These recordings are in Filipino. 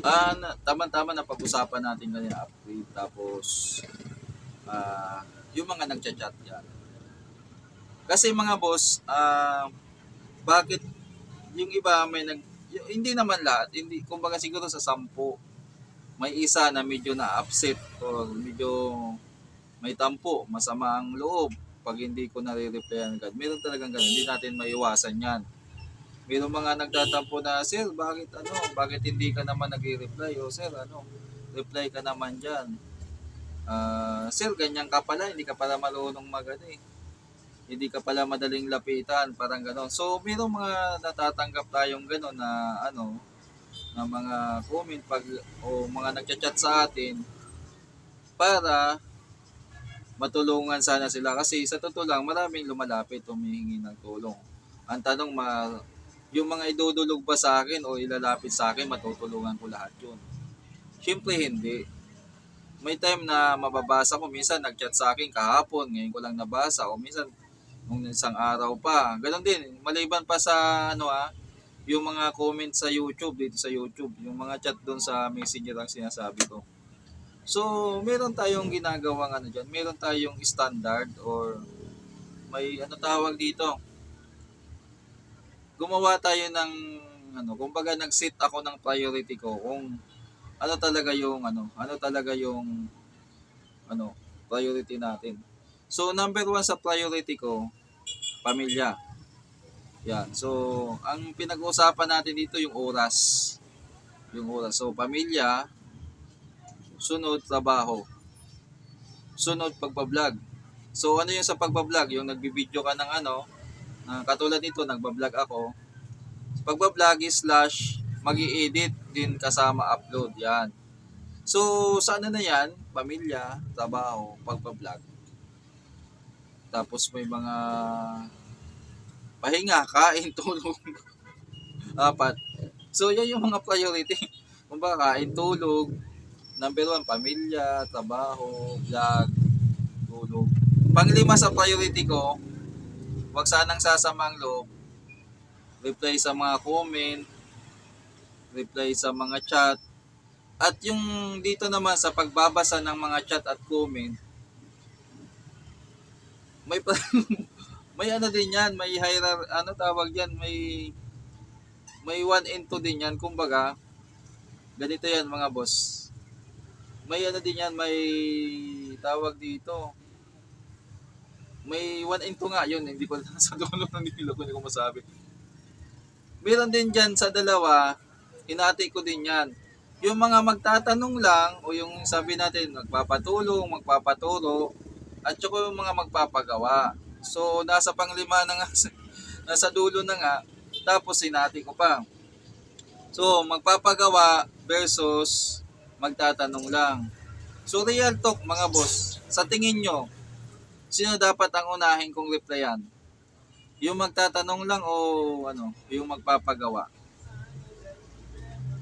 Ah, na, tama-tama na pag-usapan natin kanina upgrade tapos ah yung mga nagchat-chat yan. Kasi mga boss, ah bakit yung iba may nag hindi naman lahat, hindi kumbaga siguro sa sampu may isa na medyo na-upset or medyo may tampo, masama ang loob pag hindi ko nare-replyan agad. Meron talagang ganun, hindi natin maiwasan yan. Meron mga nagtatampo na, Sir, bakit ano, bakit hindi ka naman nag-reply? O Sir, ano, reply ka naman dyan. Ah, sir, ganyan ka pala, hindi ka pala marunong mag ano eh. Hindi ka pala madaling lapitan, parang gano'n. So, merong mga natatanggap tayong gano'n na ano, na mga comment pag o mga nagchat-chat sa atin para matulungan sana sila kasi sa totoo lang maraming lumalapit humihingi ng tulong. Ang tanong ma yung mga idudulog ba sa akin o ilalapit sa akin matutulungan ko lahat yun. Siyempre hindi. May time na mababasa ko minsan nagchat sa akin kahapon ngayon ko lang nabasa o minsan nung isang araw pa. Ganon din. Maliban pa sa ano ah yung mga comment sa YouTube dito sa YouTube, yung mga chat doon sa Messenger ang sinasabi ko. So, meron tayong ginagawang ano diyan, meron tayong standard or may ano tawag dito. Gumawa tayo ng ano, kumbaga nag-set ako ng priority ko kung ano talaga yung ano, ano talaga yung ano, priority natin. So, number one sa priority ko, pamilya. Yan. So, ang pinag-uusapan natin dito yung oras. Yung oras. So, pamilya, sunod trabaho. Sunod pagpa-vlog. So, ano yung sa pagpa-vlog? Yung nagbibideo ka ng ano, na katulad nito, nagba-vlog ako. Pagpa-vlog is slash mag edit din kasama upload. Yan. So, sa ano na yan? Pamilya, trabaho, pagpa-vlog. Tapos may mga pahinga, kain, tulog. Apat. So, yan yung mga priority. Kumbaga, kain, tulog. Number one, pamilya, trabaho, vlog, tulog. Panglima sa priority ko, wag sanang sasamang loob. Reply sa mga comment, reply sa mga chat. At yung dito naman sa pagbabasa ng mga chat at comment, may pa- may ano din yan, may hierarchy, ano tawag yan, may may 1 and 2 din yan, kumbaga, ganito yan mga boss. May ano din yan, may tawag dito. May 1 and 2 nga yun, hindi ko sa dulo ng nilo ko, hindi ko masabi. Meron din dyan sa dalawa, hinati ko din yan. Yung mga magtatanong lang, o yung sabi natin, magpapatulong, magpapaturo, at saka yung mga magpapagawa. So, nasa panglima na nga, nasa dulo na nga, tapos sinati ko pa. So, magpapagawa versus magtatanong lang. So, real talk mga boss, sa tingin nyo, sino dapat ang unahin kong replyan? Yung magtatanong lang o ano, yung magpapagawa?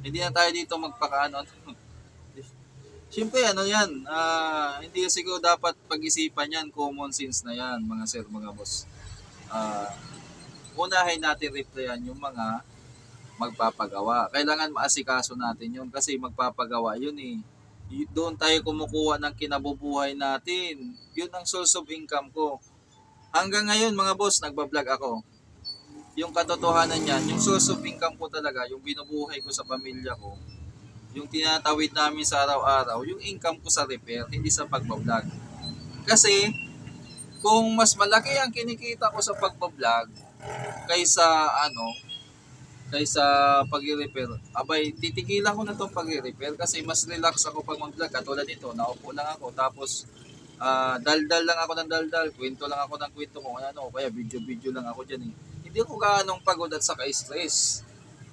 Hindi na tayo dito magpakaano. Siyempre, ano yan, ah, hindi siguro dapat pag-isipan yan, common sense na yan, mga sir, mga boss. Ah, unahin natin replyan yung mga magpapagawa. Kailangan maasikaso natin yun kasi magpapagawa yun eh. Doon tayo kumukuha ng kinabubuhay natin. Yun ang source of income ko. Hanggang ngayon mga boss, nagbablog ako. Yung katotohanan yan, yung source of income ko talaga, yung binubuhay ko sa pamilya ko, yung tinatawid namin sa araw-araw, yung income ko sa repair, hindi sa pagbablog. Kasi, kung mas malaki ang kinikita ko sa pagbablog, kaysa ano, kaysa pag-repair, abay, titigilan ko na itong pag-repair kasi mas relax ako pag mag-vlog. Katulad nito, naupo lang ako, tapos ah daldal lang ako ng daldal, kwento lang ako ng kwento kung ano, kaya video-video lang ako dyan eh. Hindi ako gaanong pagod at saka stress.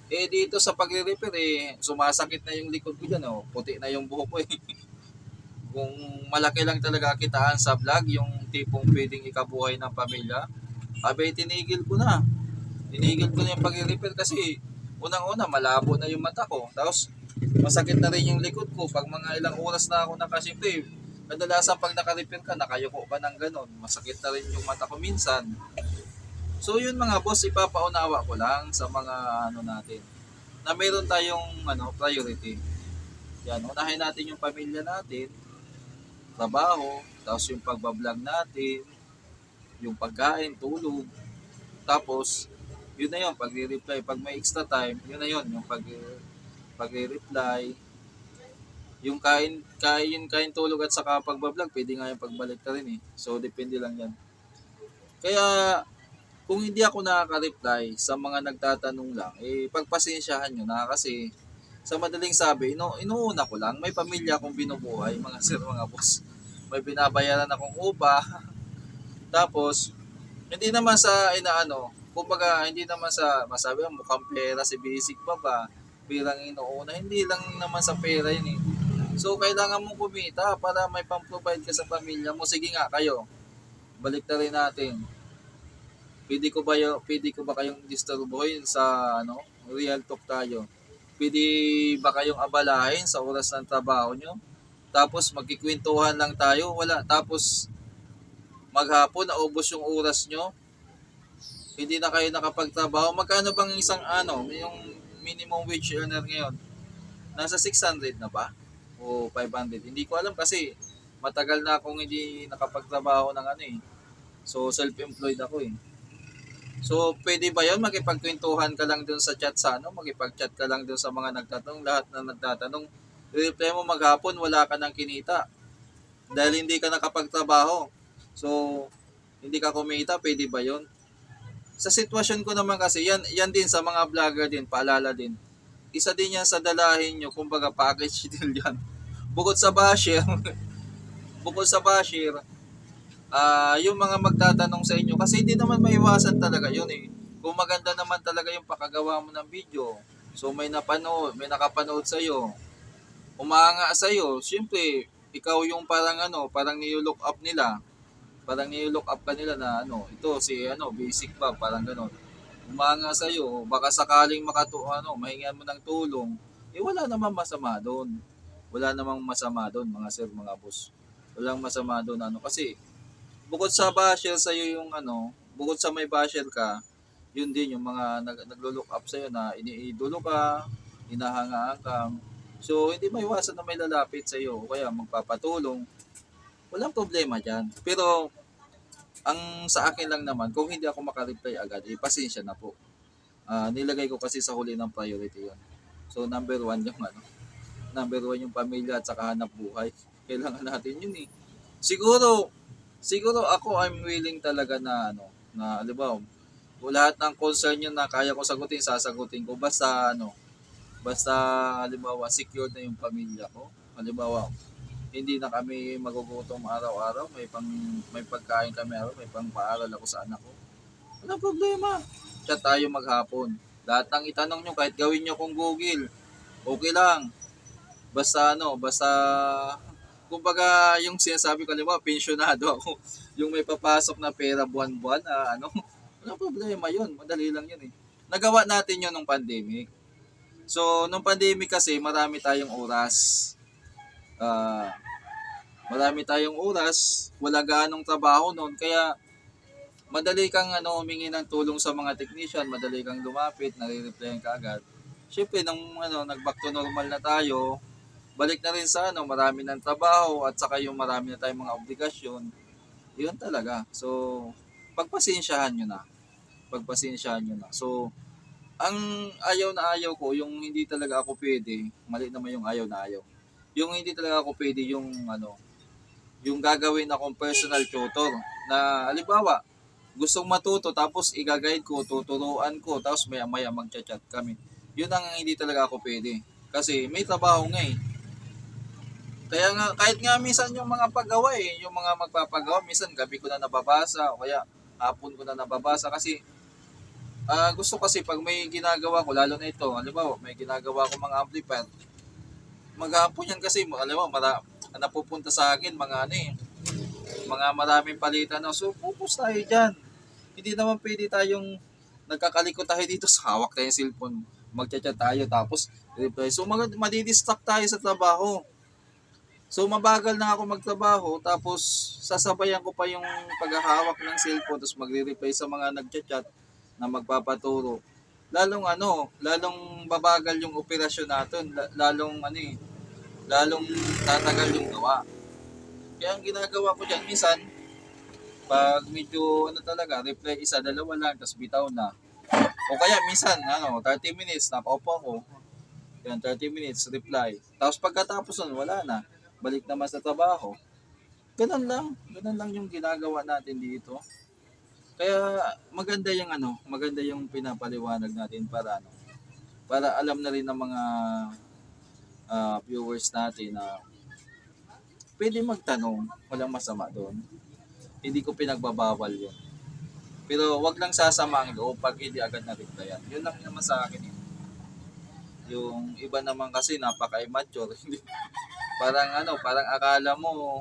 Eh dito sa pagre-repair eh, sumasakit na yung likod ko dyan, oh. puti na yung buhok ko eh. Kung malaki lang talaga kitaan sa vlog, yung tipong pwedeng ikabuhay ng pamilya, abay tinigil ko na. Tinigil ko na yung pagre-repair kasi unang-una malabo na yung mata ko. Tapos masakit na rin yung likod ko pag mga ilang oras na ako nakasimple. Kadalasan pag naka-repair ka, nakayuko ka ng ganon. Masakit na rin yung mata ko minsan. So yun mga boss, ipapaunawa ko lang sa mga ano natin. na meron tayong ano, priority. Yan, unahin natin yung pamilya natin, trabaho, tapos yung pagbablog natin, yung pagkain, tulog, tapos yun na yun, pagre-reply, pag may extra time, yun na yun, yung pag pagre-reply, yung kain, kain, kain tulog at saka pagbablog, pwede nga yung pagbalik ka rin eh. So, depende lang yan. Kaya, kung hindi ako nakaka-reply sa mga nagtatanong lang, eh, pagpasensyahan nyo na kasi sa madaling sabi, ino, inuuna ko lang, may pamilya akong binubuhay, mga sir, mga boss. May binabayaran akong upa. Tapos, hindi naman sa inaano, kumbaga hindi naman sa masabi mo mukhang pera si basic ba ba, pirang inuuna, hindi lang naman sa pera yun eh. So, kailangan mong kumita para may pang-provide ka sa pamilya mo. Sige nga, kayo. Balik na rin natin. Pwede ko ba, yung, pwede ko ba kayong disturbohin sa ano, real talk tayo? Pwede ba kayong abalahin sa oras ng trabaho nyo? Tapos magkikwentuhan lang tayo, wala. Tapos maghapon, naubos yung oras nyo. Hindi na kayo nakapagtrabaho. Magkano bang isang ano, yung minimum wage earner ngayon? Nasa 600 na ba? O 500? Hindi ko alam kasi matagal na akong hindi nakapagtrabaho ng ano eh. So, self-employed ako eh. So, pwede ba yun? Makipagkwentuhan ka lang dun sa chat sa ano? Makipag-chat ka lang dun sa mga nagtatanong. Lahat na nagtatanong. Reply mo maghapon, wala ka nang kinita. Dahil hindi ka nakapagtrabaho. So, hindi ka kumita, pwede ba yun? Sa sitwasyon ko naman kasi, yan, yan din sa mga vlogger din, paalala din. Isa din yan sa dalahin nyo, kumbaga package deal yan. Bukod sa basher, bukod sa basher, ah yung mga magtatanong sa inyo, kasi hindi naman maiwasan talaga yun eh. Kung maganda naman talaga yung pakagawa mo ng video, so may napanood, may nakapanood sa'yo, umanga sa'yo, syempre, ikaw yung parang ano, parang nilook up nila, parang nilook up ka nila na ano, ito si ano, basic ba, parang ganon. Umanga sa'yo, baka sakaling makatu, ano, mahingan mo ng tulong, eh wala namang masama doon. Wala namang masama doon, mga sir, mga boss. Walang masama doon, ano, kasi, bukod sa basher sa'yo yung ano, bukod sa may basher ka, yun din yung mga nag, naglo-look up sa'yo na iniidolo ka, hinahangaan ka. So, hindi maiwasan na may lalapit sa'yo o kaya magpapatulong. Walang problema dyan. Pero, ang sa akin lang naman, kung hindi ako makareply agad, eh, pasensya na po. Ah, nilagay ko kasi sa huli ng priority yun. So, number one yung ano, number one yung pamilya at saka hanap buhay. Kailangan natin yun eh. Siguro, siguro ako I'm willing talaga na ano, na kung lahat ng concern nyo na kaya ko sagutin, sasagutin ko. Basta ano, basta halimbawa secured na yung pamilya ko. Halimbawa, hindi na kami magugutom araw-araw, may pang may pagkain kami araw, may pang paaral ako sa anak ko. Walang problema. Chat tayo maghapon. Lahat ng itanong nyo, kahit gawin nyo kung Google, okay lang. Basta ano, basta kumbaga yung sinasabi ko, halimbawa, pensionado ako. Yung may papasok na pera buwan-buwan, ah, ano, walang problema yun. Madali lang yun eh. Nagawa natin yun nung pandemic. So, nung pandemic kasi, marami tayong oras. Ah, marami tayong oras, wala gaanong trabaho noon, kaya madali kang ano, humingi ng tulong sa mga technician, madali kang lumapit, nare-replyan ka agad. Siyempre, nung ano, nag-back to normal na tayo, balik na rin sa ano, marami ng trabaho at saka yung marami na tayong mga obligasyon. Yun talaga. So, pagpasensyahan nyo na. Pagpasensyahan nyo na. So, ang ayaw na ayaw ko, yung hindi talaga ako pwede, mali naman yung ayaw na ayaw. Yung hindi talaga ako pwede, yung ano, yung gagawin akong personal tutor na halimbawa, gustong matuto tapos igagayad ko, tuturuan ko, tapos maya maya magchat-chat kami. Yun ang hindi talaga ako pwede. Kasi may trabaho nga eh. Kaya nga, kahit nga minsan yung mga paggawa eh, yung mga magpapagawa, minsan gabi ko na nababasa o kaya hapon ko na nababasa kasi ah gusto kasi pag may ginagawa ko, lalo na ito, halimbawa may ginagawa ko mga amplifier, maghapon yan kasi, alam mo, mara, napupunta sa akin mga ano eh, mga maraming palitan na. So, focus tayo dyan. Hindi naman pwede tayong nagkakalikot tayo dito sa hawak tayong cellphone. Magchat-chat tayo tapos reply. So, mag madidistract tayo sa trabaho. So, mabagal na ako magtrabaho tapos sasabayan ko pa yung paghahawak ng cellphone tapos magre-reply sa mga nagchat-chat na magpapaturo. lalong ano, lalong babagal yung operasyon natin, la- lalong ano eh, lalong tatagal yung gawa. Kaya ang ginagawa ko dyan, minsan, pag medyo ano talaga, reply isa, dalawa lang, tapos bitaw na. O kaya minsan, ano, 30 minutes, nakaupo ako. Yan, 30 minutes, reply. Tapos pagkatapos nun, wala na. Balik naman sa trabaho. Ganun lang. Ganun lang yung ginagawa natin dito. Kaya maganda yung ano, maganda yung pinapaliwanag natin para ano, para alam na rin ng mga ah, viewers natin na pwede magtanong, walang masama doon. Hindi ko pinagbabawal yun. Pero wag lang sasama ang loob pag hindi agad na-replyan. Yun lang naman sa akin eh. Yung iba naman kasi napaka-immature. Parang ano, parang akala mo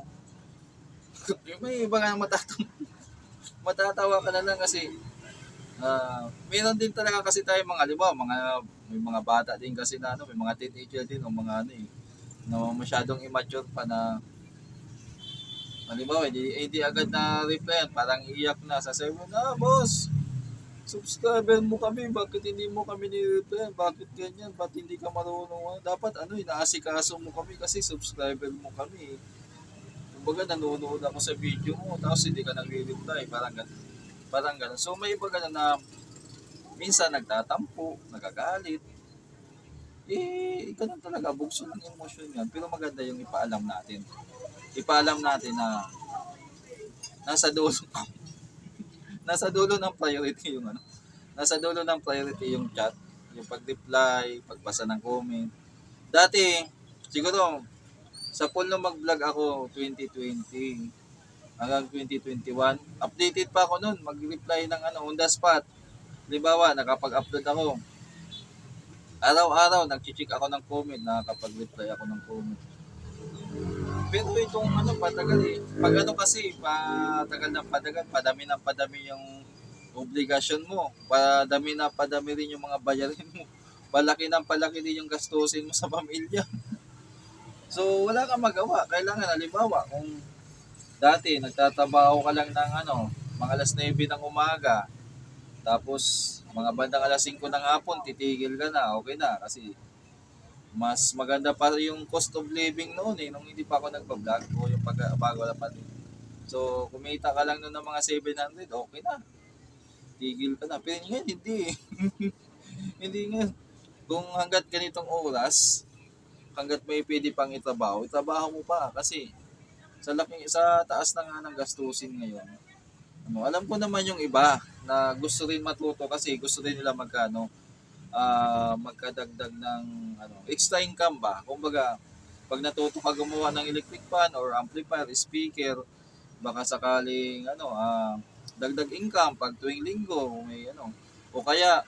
may iba nga matatawa. matatawa ka na lang kasi ah meron din talaga kasi tayo mga liba, mga may mga bata din kasi na ano, may mga teenager din o mga ano eh, na masyadong immature pa na Halimbawa, hindi, hindi agad na replyan, parang iyak na, sasabihin mo na, boss, subscriber mo kami, bakit hindi mo kami ni-replyan, bakit ganyan, bakit hindi ka marunong, dapat ano, inaasikaso mo kami kasi subscriber mo kami. Kumbaga, nanonood ako sa video mo, tapos hindi ka nagre-reply, parang ganun. Parang ganun. So, may iba ganun na minsan nagtatampo, nagagalit. Eh, ganun talaga, bugso ng emosyon yan. Pero maganda yung ipaalam natin. Ipaalam natin na nasa dulo nasa dulo ng priority yung ano. Nasa dulo ng priority yung chat, yung pag-reply, pagbasa ng comment. Dati, siguro, sa pool nung mag-vlog ako 2020 hanggang 2021, updated pa ako noon, mag-reply ng ano, on the spot. Halimbawa, nakapag-upload ako. Araw-araw, nag-check ako ng comment, nakakapag-reply ako ng comment. Pero itong ano, patagal eh. Pag ano kasi, patagal ng patagal, padami ng padami yung obligasyon mo. Padami na padami rin yung mga bayarin mo. Palaki ng palaki din yung gastusin mo sa pamilya. So, wala kang magawa. Kailangan, halimbawa, kung dati nagtatrabaho ka lang ng ano, mga alas 9 ng umaga, tapos mga bandang alas 5 ng hapon, titigil ka na, okay na. Kasi mas maganda pa yung cost of living noon eh, nung hindi pa ako nagpa-vlog o yung pag bago na pa din. So, kumita ka lang noon ng mga 700, okay na. Tigil ka na. Pero ngayon, hindi eh. hindi nga. Kung hanggat ganitong oras, hanggat may pwede pang itrabaho, itrabaho mo pa kasi sa laki sa taas na nga ng gastusin ngayon. Ano, alam ko naman yung iba na gusto rin matuto kasi gusto rin nila magkano ah magkadagdag ng ano, extra income ba. Kumbaga, pag natuto ka gumawa ng electric fan or amplifier, speaker, baka sakaling ano, ah dagdag income pag tuwing linggo, may ano. O kaya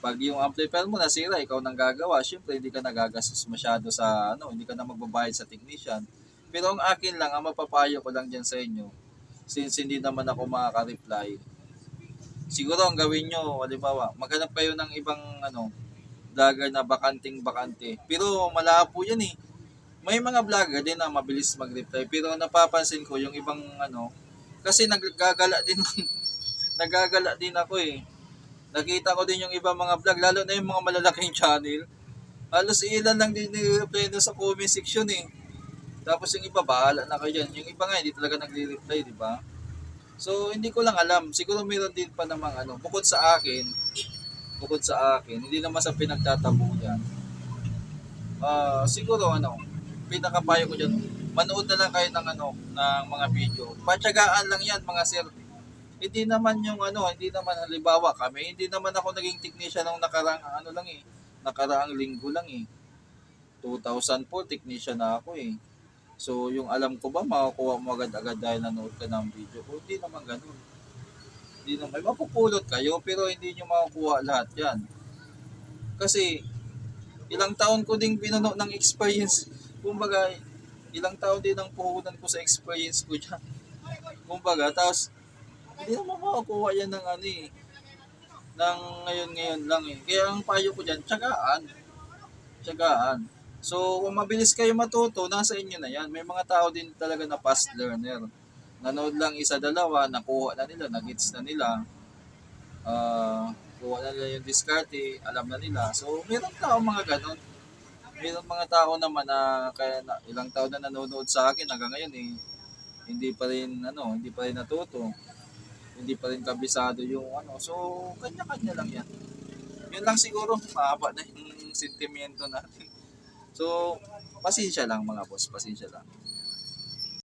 pag yung amplifier mo nasira, ikaw nang gagawa, syempre hindi ka nagagastos masyado sa ano, hindi ka na magbabayad sa technician. Pero ang akin lang, ang mapapayo ko lang dyan sa inyo, since hindi naman ako makaka-reply, siguro ang gawin nyo, halimbawa, maghanap kayo ng ibang ano, vlogger na bakanting bakante. Pero malabo yan eh. May mga vlogger din na mabilis mag-reply. Pero napapansin ko yung ibang ano, kasi naggagala din, nagagala din ako eh. Nakita ko din yung ibang mga vlog, lalo na yung mga malalaking channel. Halos ilan lang din nire-reply sa comment section eh. Tapos yung iba, bahala na kayo dyan. Yung iba nga, hindi talaga nagre-reply, di ba? So, hindi ko lang alam. Siguro meron din pa namang ano, bukod sa akin, bukod sa akin, hindi naman sa pinagtatabo yan. Ah, siguro ano, pinakapayo ko dyan, manood na lang kayo ng ano, ng mga video. Patyagaan lang yan, mga sir. Hindi naman yung ano, hindi naman halimbawa kami, hindi naman ako naging technician nung nakarang ano lang eh, nakaraang linggo lang eh. 2004 technician na ako eh. So, yung alam ko ba, makakuha mo agad-agad dahil nanood ka ng video ko? Hindi naman ganun. Hindi naman. Mapupulot kayo, pero hindi nyo makukuha lahat yan. Kasi, ilang taon ko ding binuno ng experience. Kumbaga, ilang taon din ang puhunan ko sa experience ko dyan. Kumbaga, tapos, hindi naman makakuha yan ng ano eh. Ng ngayon-ngayon lang eh. Kaya ang payo ko dyan, tsagaan. Tsagaan. So, kung mabilis kayo matuto, nasa inyo na yan. May mga tao din talaga na fast learner. Nanood lang isa, dalawa, nakuha na nila, nagits na nila. Ah, kuha na nila yung diskarte, alam na nila. So, meron tao mga ganun. Meron mga tao naman na kaya na, ilang taon na nanonood sa akin hanggang ngayon eh, hindi pa rin ano, hindi pa rin natuto. Hindi pa rin kabisado yung ano. So, kanya-kanya lang yan. Yun lang siguro, mahaba na yung sentimiento natin. So, pasensya lang mga boss, pasensya lang.